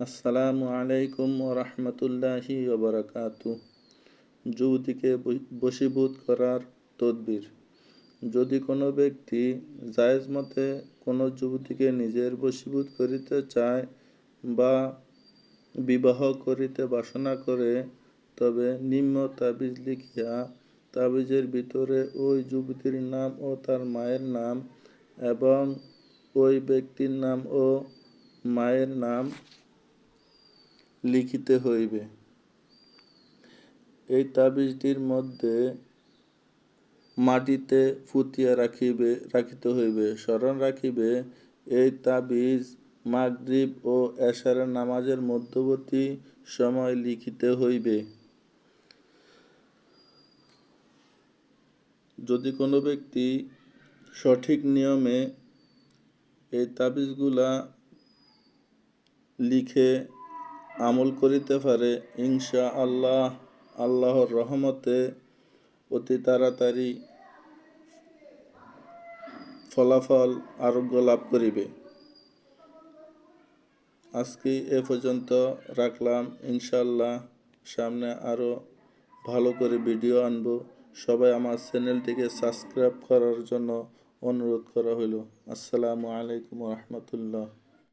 আসসালামু আলাইকুম রহমতুল্লাহি ওবরাকাতু। যুবতীকে বশীভূত করার তদবির। যদি কোনো ব্যক্তি জায়েজ মতে কোনো যুবতীকে নিজের বশীভূত করিতে চায় বা বিবাহ করিতে বাসনা করে, তবে নিম্ন তাবিজ লিখিয়া তাবিজের ভিতরে ওই যুবতীর নাম ও তার মায়ের নাম এবং ওই ব্যক্তির নাম ও মায়ের নাম লিখিতে হইবে। এই তাবিজটির মধ্যে মাটিতে ফুতিয়া রাখিবে, রাখিতে হইবে, স্মরণ রাখিবে। এই তাবিজ মাগরিব ও এশারের নামাজের মধ্যবর্তী সময় লিখিতে হইবে। যদি কোনো ব্যক্তি সঠিক নিয়মে এই তাবিজগুলা লিখে আমল করিতে পারে। ইনশা আল্লাহ আল্লাহর রহমতে অতি তাড়াতাড়ি ফলাফল আরোগ্য লাভ করিবে। আজকে এ পর্যন্ত রাখলাম। ইনশাল্লাহ সামনে আরও ভালো করে ভিডিও আনব। সবাই আমার চ্যানেলটিকে সাবস্ক্রাইব করার জন্য অনুরোধ করা হইল। আসসালামু আলাইকুম রহমতুল্লাহ।